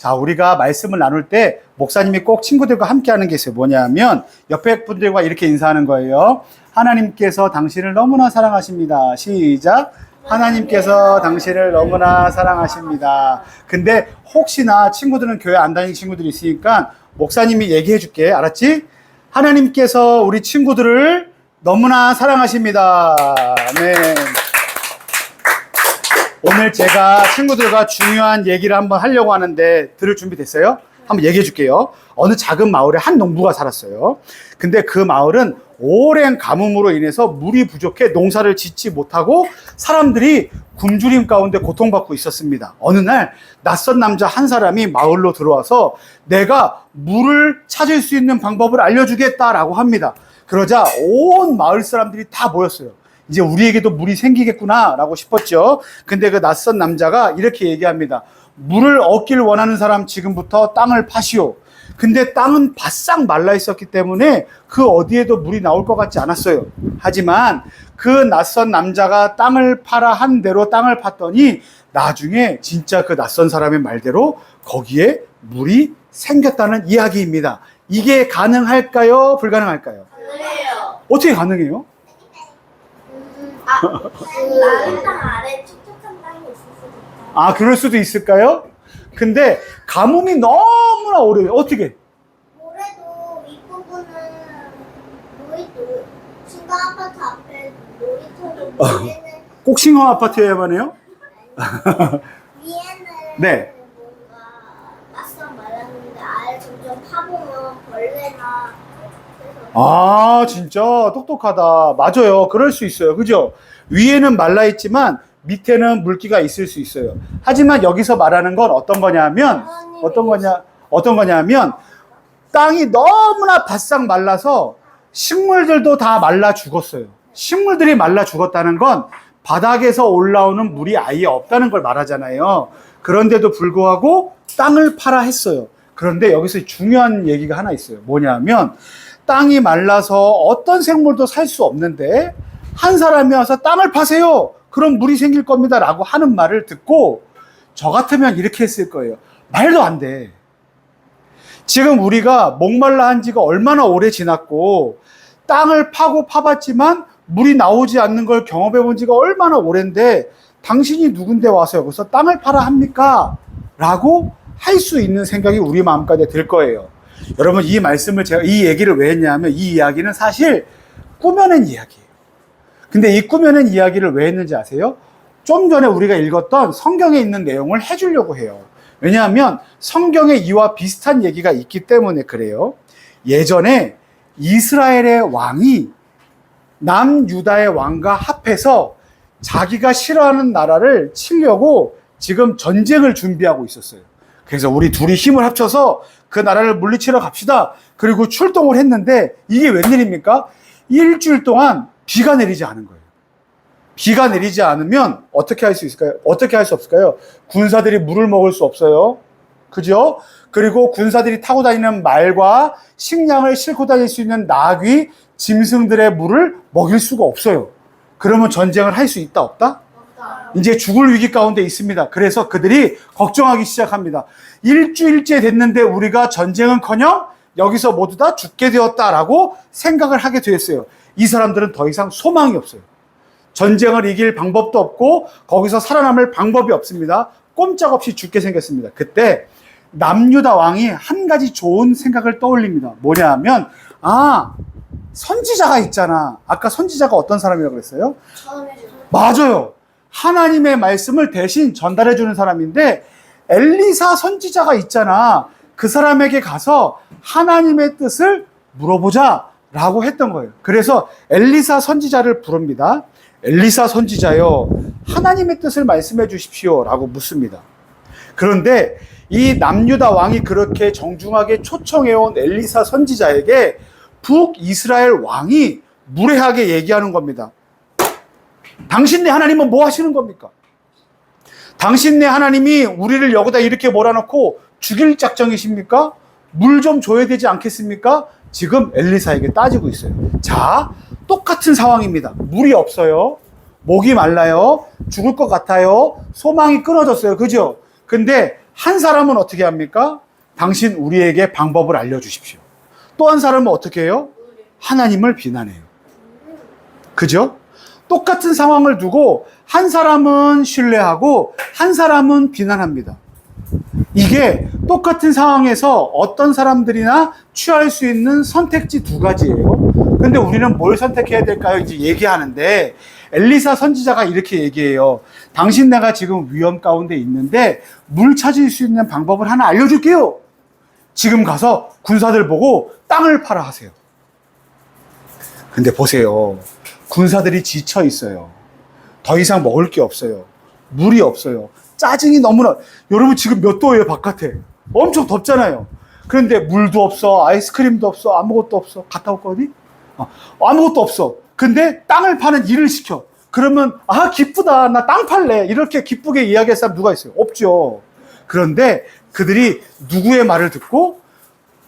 자, 우리가 말씀을 나눌 때 목사님이 꼭 친구들과 함께 하는 게 있어요. 뭐냐면 옆에 분들과 이렇게 인사하는 거예요. 하나님께서 당신을 너무나 사랑하십니다. 시작. 하나님께서 당신을 너무나 사랑하십니다. 근데 혹시나 친구들은 교회 안 다니는 친구들이 있으니까 목사님이 얘기해 줄게. 알았지? 하나님께서 우리 친구들을 너무나 사랑하십니다. 네. 오늘 제가 친구들과 중요한 얘기를 한번 하려고 하는데 들을 준비 됐어요? 한번 얘기해 줄게요. 어느 작은 마을에 한 농부가 살았어요. 근데 그 마을은 오랜 가뭄으로 인해서 물이 부족해 농사를 짓지 못하고 사람들이 굶주림 가운데 고통받고 있었습니다. 어느 날 낯선 남자 한 사람이 마을로 들어와서 내가 물을 찾을 수 있는 방법을 알려주겠다라고 합니다. 그러자 온 마을 사람들이 다 모였어요. 이제 우리에게도 물이 생기겠구나라고 싶었죠. 근데 그 낯선 남자가 이렇게 얘기합니다. 물을 얻길 원하는 사람 지금부터 땅을 파시오. 근데 땅은 바싹 말라 있었기 때문에 그 어디에도 물이 나올 것 같지 않았어요. 하지만 그 낯선 남자가 땅을 팔아 한 대로 땅을 팠더니 나중에 진짜 그 낯선 사람의 말대로 거기에 물이 생겼다는 이야기입니다. 이게 가능할까요? 불가능할까요? 어떻게 가능해요? 아, 나는 땅 아래 촉촉한 땅이 있을 수도 있다. 아, 그럴 수도 있을까요? 근데 가뭄이 너무나 오래, 어떻게? 모래도 윗부분은 놀이터, 신가 아파트 앞에 놀이터로 위에는, 꼭 싱어 아파트여야만 해요? 위에는 네. 뭔가 낯선 말랐는데 아래 점점 파보면 벌레나 그래서 아, 진짜 똑똑하다. 맞아요. 그럴 수 있어요. 그죠? 위에는 말라 있지만 밑에는 물기가 있을 수 있어요. 하지만 여기서 말하는 건 어떤 거냐면, 어떤 거냐, 어떤 거냐면, 땅이 너무나 바싹 말라서 식물들도 다 말라 죽었어요. 식물들이 말라 죽었다는 건 바닥에서 올라오는 물이 아예 없다는 걸 말하잖아요. 그런데도 불구하고 땅을 팔아 했어요. 그런데 여기서 중요한 얘기가 하나 있어요. 뭐냐면 땅이 말라서 어떤 생물도 살 수 없는데 한 사람이 와서 땅을 파세요. 그럼 물이 생길 겁니다. 라고 하는 말을 듣고 저 같으면 이렇게 했을 거예요. 말도 안 돼. 지금 우리가 목말라 한 지가 얼마나 오래 지났고 땅을 파고 파봤지만 물이 나오지 않는 걸 경험해 본 지가 얼마나 오랜데 당신이 누군데 와서 여기서 땅을 팔아 합니까? 라고 할 수 있는 생각이 우리 마음까지 들 거예요. 여러분 이 말씀을 제가 이 얘기를 왜 했냐면 이 이야기는 사실 꾸며낸 이야기예요. 근데 이 꾸며낸 이야기를 왜 했는지 아세요? 좀 전에 우리가 읽었던 성경에 있는 내용을 해주려고 해요. 왜냐하면 성경에 이와 비슷한 얘기가 있기 때문에 그래요. 예전에 이스라엘의 왕이 남유다의 왕과 합해서 자기가 싫어하는 나라를 치려고 지금 전쟁을 준비하고 있었어요. 그래서 우리 둘이 힘을 합쳐서 그 나라를 물리치러 갑시다. 그리고 출동을 했는데 이게 웬일입니까? 일주일 동안 비가 내리지 않은 거예요. 비가 내리지 않으면 어떻게 할 수 있을까요? 어떻게 할 수 없을까요? 군사들이 물을 먹을 수 없어요. 그죠? 그리고 군사들이 타고 다니는 말과 식량을 싣고 다닐 수 있는 나귀, 짐승들의 물을 먹일 수가 없어요. 그러면 전쟁을 할 수 있다, 없다? 이제 죽을 위기 가운데 있습니다. 그래서 그들이 걱정하기 시작합니다. 일주일째 됐는데 우리가 전쟁은커녕 여기서 모두 다 죽게 되었다라고 생각을 하게 되었어요. 이 사람들은 더 이상 소망이 없어요. 전쟁을 이길 방법도 없고 거기서 살아남을 방법이 없습니다. 꼼짝없이 죽게 생겼습니다. 그때 남유다 왕이 한 가지 좋은 생각을 떠올립니다. 뭐냐 하면 아 선지자가 있잖아. 아까 선지자가 어떤 사람이라고 그랬어요? 맞아요. 하나님의 말씀을 대신 전달해 주는 사람인데 엘리사 선지자가 있잖아. 그 사람에게 가서 하나님의 뜻을 물어보자 라고 했던 거예요. 그래서 엘리사 선지자를 부릅니다. 엘리사 선지자요. 하나님의 뜻을 말씀해 주십시오 라고 묻습니다. 그런데 이 남유다 왕이 그렇게 정중하게 초청해 온 엘리사 선지자에게 북이스라엘 왕이 무례하게 얘기하는 겁니다. 당신네 하나님은 뭐 하시는 겁니까? 당신네 하나님이 우리를 여기다 이렇게 몰아넣고 죽일 작정이십니까? 물 좀 줘야 되지 않겠습니까? 지금 엘리사에게 따지고 있어요. 자, 똑같은 상황입니다. 물이 없어요. 목이 말라요. 죽을 것 같아요. 소망이 끊어졌어요. 그죠? 근데 한 사람은 어떻게 합니까? 당신 우리에게 방법을 알려주십시오. 또 한 사람은 어떻게 해요? 하나님을 비난해요. 그죠? 똑같은 상황을 두고 한 사람은 신뢰하고 한 사람은 비난합니다. 이게 똑같은 상황에서 어떤 사람들이나 취할 수 있는 선택지 두 가지예요. 근데 우리는 뭘 선택해야 될까요? 이제 얘기하는데 엘리사 선지자가 이렇게 얘기해요. 당신 내가 지금 위험 가운데 있는데 물 찾을 수 있는 방법을 하나 알려줄게요. 지금 가서 군사들 보고 땅을 팔아 하세요. 근데 보세요. 군사들이 지쳐 있어요. 더 이상 먹을 게 없어요. 물이 없어요. 짜증이 너무나 여러분 지금 몇 도예요 바깥에 엄청 덥잖아요. 그런데 물도 없어 아이스크림도 없어 아무것도 없어 갔다 올 거니? 어, 아무것도 없어. 근데 땅을 파는 일을 시켜. 그러면 아 기쁘다 나 땅 팔래 이렇게 기쁘게 이야기할 사람 누가 있어요? 없죠. 그런데 그들이 누구의 말을 듣고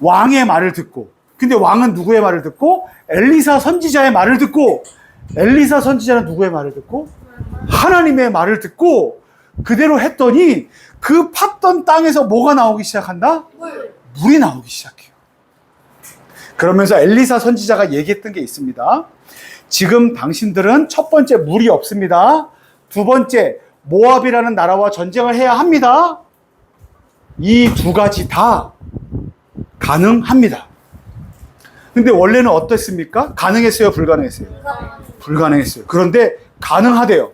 왕의 말을 듣고 근데 왕은 누구의 말을 듣고 엘리사 선지자의 말을 듣고 엘리사 선지자는 누구의 말을 듣고 하나님의 말을 듣고 그대로 했더니 그 팠던 땅에서 뭐가 나오기 시작한다? 물. 물이 나오기 시작해요. 그러면서 엘리사 선지자가 얘기했던 게 있습니다. 지금 당신들은 첫 번째 물이 없습니다. 두 번째 모압이라는 나라와 전쟁을 해야 합니다. 이 두 가지 다 가능합니다. 근데 원래는 어땠습니까? 가능했어요, 불가능했어요? 불가능했어요. 그런데 가능하대요.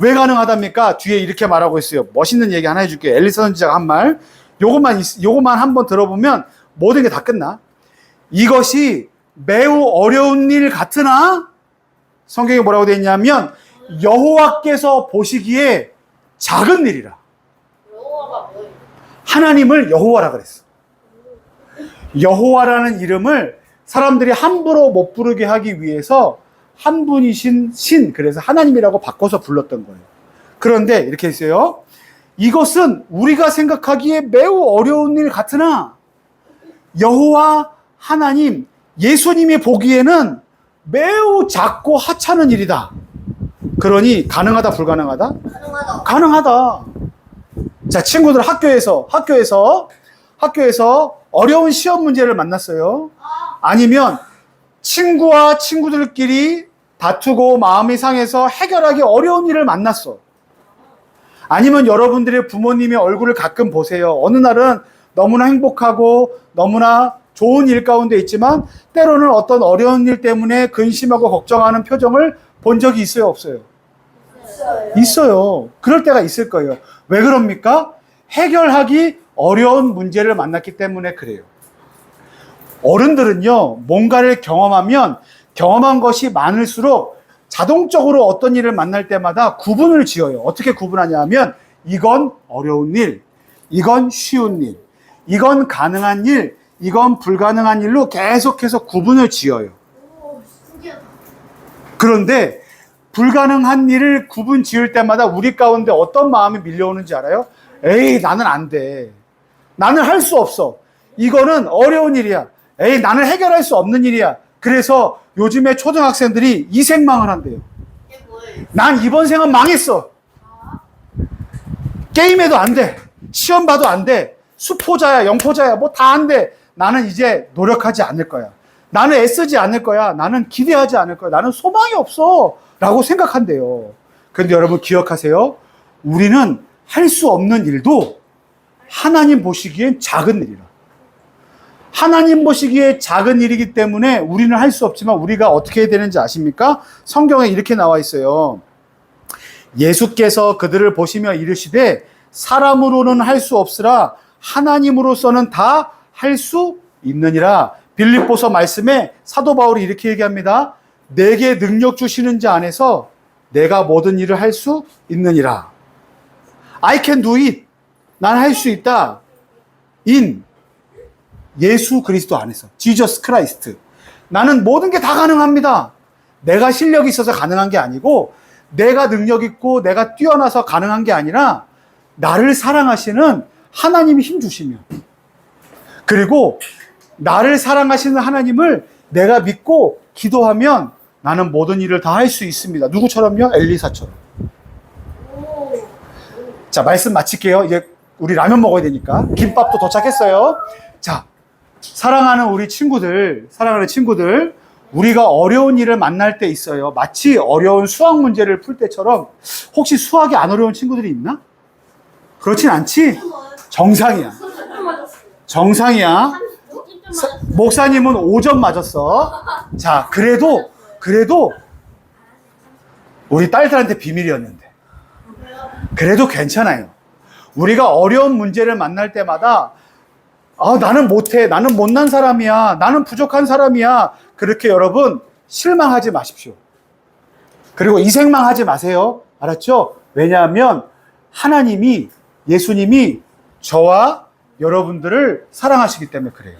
왜 가능하답니까? 뒤에 이렇게 말하고 있어요. 멋있는 얘기 하나 해줄게요. 엘리사 선지자가 한 말. 요것만, 있- 요것만 한번 들어보면 모든 게 다 끝나. 이것이 매우 어려운 일 같으나 성경에 뭐라고 되어 있냐면 여호와께서 보시기에 작은 일이라. 뭐예요? 하나님을 여호와라 그랬어. 여호와라는 이름을 사람들이 함부로 못 부르게 하기 위해서 한 분이신 신, 그래서 하나님이라고 바꿔서 불렀던 거예요. 그런데 이렇게 했어요. 이것은 우리가 생각하기에 매우 어려운 일 같으나 여호와 하나님, 예수님이 보기에는 매우 작고 하찮은 일이다. 그러니 가능하다, 불가능하다? 가능하다. 가능하다. 자, 친구들 학교에서, 학교에서, 학교에서 어려운 시험 문제를 만났어요. 아니면 친구와 친구들끼리 다투고 마음이 상해서 해결하기 어려운 일을 만났어. 아니면 여러분들의 부모님의 얼굴을 가끔 보세요. 어느 날은 너무나 행복하고 너무나 좋은 일 가운데 있지만 때로는 어떤 어려운 일 때문에 근심하고 걱정하는 표정을 본 적이 있어요, 없어요? 있어요. 있어요. 그럴 때가 있을 거예요. 왜 그럽니까? 해결하기 어려운 문제를 만났기 때문에 그래요. 어른들은요, 뭔가를 경험하면 경험한 것이 많을수록 자동적으로 어떤 일을 만날 때마다 구분을 지어요. 어떻게 구분하냐면, 이건 어려운 일, 이건 쉬운 일, 이건 가능한 일, 이건 불가능한 일로 계속해서 구분을 지어요. 그런데 불가능한 일을 구분 지을 때마다 우리 가운데 어떤 마음이 밀려오는지 알아요? 에이, 나는 안 돼. 나는 할 수 없어. 이거는 어려운 일이야. 에이, 나는 해결할 수 없는 일이야. 그래서 요즘에 초등학생들이 이 생망을 한대요. 이게 뭐예요? 난 이번 생은 망했어. 게임해도 안 돼. 시험 봐도 안 돼. 수포자야, 영포자야, 뭐 다 안 돼. 나는 이제 노력하지 않을 거야. 나는 애쓰지 않을 거야. 나는 기대하지 않을 거야. 나는 소망이 없어. 라고 생각한대요. 그런데 여러분 기억하세요. 우리는 할 수 없는 일도 하나님 보시기엔 작은 일이라. 하나님 보시기에 작은 일이기 때문에 우리는 할 수 없지만 우리가 어떻게 해야 되는지 아십니까? 성경에 이렇게 나와 있어요. 예수께서 그들을 보시며 이르시되 사람으로는 할 수 없으라 하나님으로서는 다 할 수 있느니라. 빌립보서 말씀에 사도 바울이 이렇게 얘기합니다. 내게 능력 주시는 자 안에서 내가 모든 일을 할 수 있느니라. I can do it. 난 할 수 있다. in 예수 그리스도 안에서 지저스 크라이스트. 나는 모든 게 다 가능합니다. 내가 실력이 있어서 가능한 게 아니고 내가 능력 있고 내가 뛰어나서 가능한 게 아니라 나를 사랑하시는 하나님이 힘 주시면 그리고 나를 사랑하시는 하나님을 내가 믿고 기도하면 나는 모든 일을 다 할 수 있습니다. 누구처럼요? 엘리사처럼. 오. 자, 말씀 마칠게요. 이제 우리 라면 먹어야 되니까. 김밥도 도착했어요. 자, 사랑하는 우리 친구들, 사랑하는 친구들, 우리가 어려운 일을 만날 때 있어요. 마치 어려운 수학 문제를 풀 때처럼 혹시 수학이 안 어려운 친구들이 있나? 그렇진 않지? 정상이야. 정상이야. 사- 목사님은 5점 맞았어. 자, 그래도, 그래도 우리 딸들한테 비밀이었는데. 그래도 괜찮아요. 우리가 어려운 문제를 만날 때마다 아, 나는 못해. 나는 못난 사람이야. 나는 부족한 사람이야. 그렇게 여러분 실망하지 마십시오. 그리고 이생망 하지 마세요. 알았죠? 왜냐하면 하나님이 예수님이 저와 여러분들을 사랑하시기 때문에 그래요.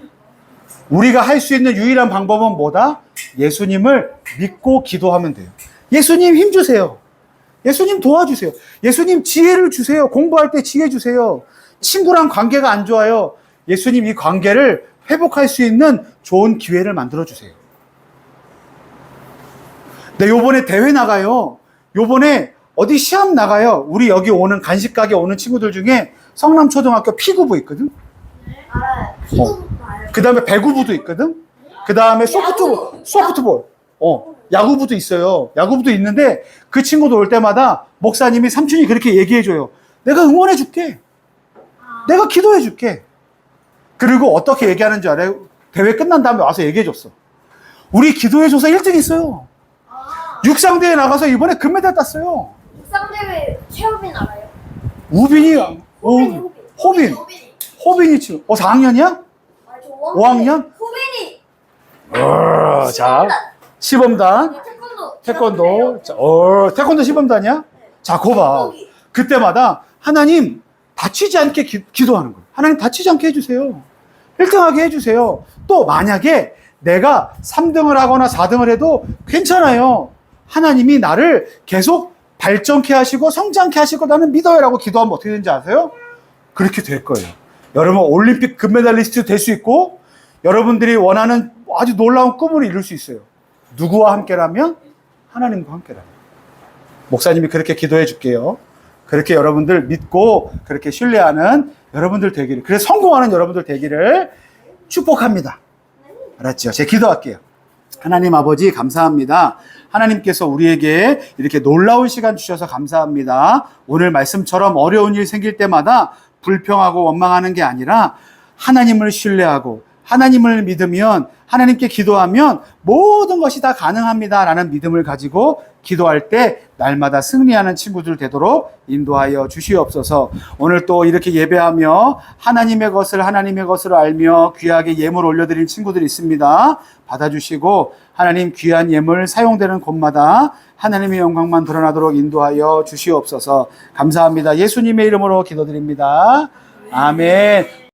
우리가 할 수 있는 유일한 방법은 뭐다? 예수님을 믿고 기도하면 돼요. 예수님 힘 주세요. 예수님 도와주세요. 예수님 지혜를 주세요. 공부할 때 지혜 주세요. 친구랑 관계가 안 좋아요. 예수님 이 관계를 회복할 수 있는 좋은 기회를 만들어 주세요. 네, 요번에 대회 나가요. 요번에 어디 시합 나가요. 우리 여기 오는 간식 가게 오는 친구들 중에 성남초등학교 피구부 있거든. 어. 지금 알아요. 그 다음에 배구부도 있거든? 그 다음에 소프트볼, 소프트볼. 어, 야구부도 있어요. 야구부도 있는데 그 친구들 올 때마다 목사님이 삼촌이 그렇게 얘기해 줘요. 내가 응원해 줄게. 내가 기도해 줄게. 그리고 어떻게 얘기하는 줄 알아요? 대회 끝난 다음에 와서 얘기해줬어. 우리 기도해줘서 1등 했어요. 아, 육상대회 나가서 이번에 금메달 땄어요. 육상대회 최호빈 알아요? 우빈이, 오, 호빈이, 호빈. 호빈. 호빈이. 호빈이 지금, 어, 4학년이야? 아, 저 5학년? 호빈이. 어, 자, 시범단. 태권도. 태권도. 자, 어, 태권도 시범단이야? 자, 거 봐. 그때마다 하나님 다치지 않게 기, 기도하는 거예요. 하나님 다치지 않게 해주세요. 1등하게 해주세요. 또 만약에 내가 3등을 하거나 4등을 해도 괜찮아요. 하나님이 나를 계속 발전케 하시고 성장케 하시고 나는 믿어요라고 기도하면 어떻게 되는지 아세요? 그렇게 될 거예요. 여러분 올림픽 금메달리스트 될 수 있고 여러분들이 원하는 아주 놀라운 꿈을 이룰 수 있어요. 누구와 함께라면 하나님과 함께라면. 목사님이 그렇게 기도해 줄게요. 그렇게 여러분들 믿고 그렇게 신뢰하는 여러분들 되기를 그래서 성공하는 여러분들 되기를 축복합니다. 알았죠? 제가 기도할게요. 하나님 아버지 감사합니다. 하나님께서 우리에게 이렇게 놀라운 시간 주셔서 감사합니다. 오늘 말씀처럼 어려운 일 생길 때마다 불평하고 원망하는 게 아니라 하나님을 신뢰하고 하나님을 믿으면 하나님께 기도하면 모든 것이 다 가능합니다. 라는 믿음을 가지고 기도할 때 날마다 승리하는 친구들 되도록 인도하여 주시옵소서. 오늘 또 이렇게 예배하며 하나님의 것을 하나님의 것으로 알며 귀하게 예물 올려드린 친구들이 있습니다. 받아주시고 하나님 귀한 예물 사용되는 곳마다 하나님의 영광만 드러나도록 인도하여 주시옵소서. 감사합니다. 예수님의 이름으로 기도드립니다. 아멘.